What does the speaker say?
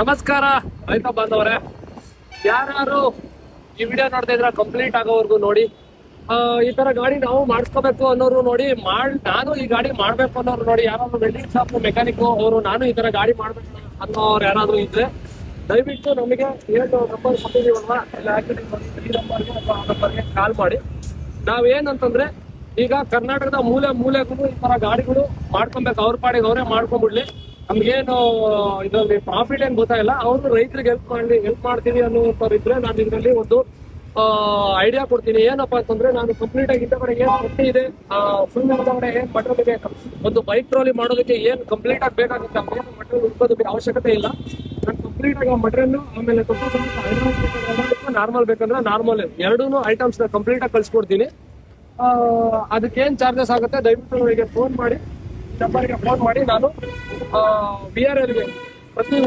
ನಮಸ್ಕಾರ ರೈತ ಬಾಂಧವರೇ ಯಾರ್ಯಾರು ಈ ವಿಡಿಯೋ ನೋಡ್ತಾ ಇದ್ರ ಕಂಪ್ಲೀಟ್ ಆಗೋವರೆಗೂ ನೋಡಿ. ಈ ತರ ಗಾಡಿ ನಾವು ಮಾಡಿಸ್ಕೋಬೇಕು ಅನ್ನೋರು ನೋಡಿ, ಮಾಡ್, ನಾನು ಈ ಗಾಡಿ ಮಾಡ್ಬೇಕು ಅನ್ನೋರು ನೋಡಿ, ಯಾರಾದ್ರು ವೆಲ್ಡಿಂಗ್ ಶಾಪ್ ಮೆಕ್ಯಾನಿಕ್ ಅವರು, ನಾನು ಈ ತರ ಗಾಡಿ ಮಾಡ್ಬೇಕು ಅನ್ನೋರು ಯಾರಾದ್ರು ಇದ್ರೆ, ದಯವಿಟ್ಟು ನಮಗೆ ಏನು ನಂಬರ್ ಕೊಟ್ಟಿದೀವಲ್ವಾ ನಂಬರ್ಗೆ ಆ ನಂಬರ್ಗೆ ಕಾಲ್ ಮಾಡಿ. ನಾವೇನಂತಂದ್ರೆ ಈಗ ಕರ್ನಾಟಕದ ಮೂಲೆ ಮೂಲೆಗೂ ಈ ತರ ಗಾಡಿಗಳು ಮಾಡ್ಕೊಬೇಕು. ಅವ್ರ ಪಾಡಿಗೆ ಅವರೇ ಮಾಡ್ಕೊಂಡ್ಬಿಡ್ಲಿ ನಮ್ಗೇನು ಇದರಲ್ಲಿ ಪ್ರಾಫಿಟ್ ಏನ್ ಗೊತ್ತಾಗಿಲ್ಲ ಅವರು ರೈತರಿಗೆ ಹೆಲ್ಪ್ ಮಾಡಿ ಹೆಲ್ಪ್ ಮಾಡ್ತೀನಿ ಅನ್ನುವಂಥವ್ರು ಇದ್ರೆ ನಾನು ಇದರಲ್ಲಿ ಒಂದು ಐಡಿಯಾ ಕೊಡ್ತೀನಿ. ಏನಪ್ಪಾ ಅಂತಂದ್ರೆ ನಾನು ಕಂಪ್ಲೀಟ್ ಆಗಿ ಹಿಂದಗಡೆ ಏನ್ ಪಟ್ಟಿ ಇದೆ. ಫುಲ್ ಹಿಂದಗಡೆ ಏನ್ ಮಟೀರಿಯಲ್ ಬೇಕು ಒಂದು ಬೈಕ್ ಟ್ರಾಲಿ ಮಾಡೋದಕ್ಕೆ ಏನ್ ಕಂಪ್ಲೀಟ್ ಆಗಿ ಬೇಕಾಗುತ್ತೆ ಏನು ಮಟೀರಿಯಲ್ ಹುಡುಕೋದಕ್ಕೆ ಅವಶ್ಯಕತೆ ಇಲ್ಲ. ನಾನು ಕಂಪ್ಲೀಟ್ ಆಗಿ ಮಟೀರಿಯಲ್ ಆಮೇಲೆ ನಾರ್ಮಲ್ ಬೇಕಂದ್ರೆ ನಾರ್ಮಲ್ ಎರಡೂ ಐಟಮ್ಸ್ ಕಂಪ್ಲೀಟ್ ಆಗಿ ಕಳ್ಸಿಕೊಡ್ತೀನಿ. ಆ, ಅದಕ್ಕೇನ್ ಚಾರ್ಜಸ್ ಆಗುತ್ತೆ ದಯವಿಟ್ಟು ನನಗೆ ಫೋನ್ ಮಾಡಿ. ನಂಬರ್ಗೆ ಫೋನ್ ಮಾಡಿ ನಾನು ಬಿ ಆರ್ ಎಲ್ಗೆ ಪ್ರತಿ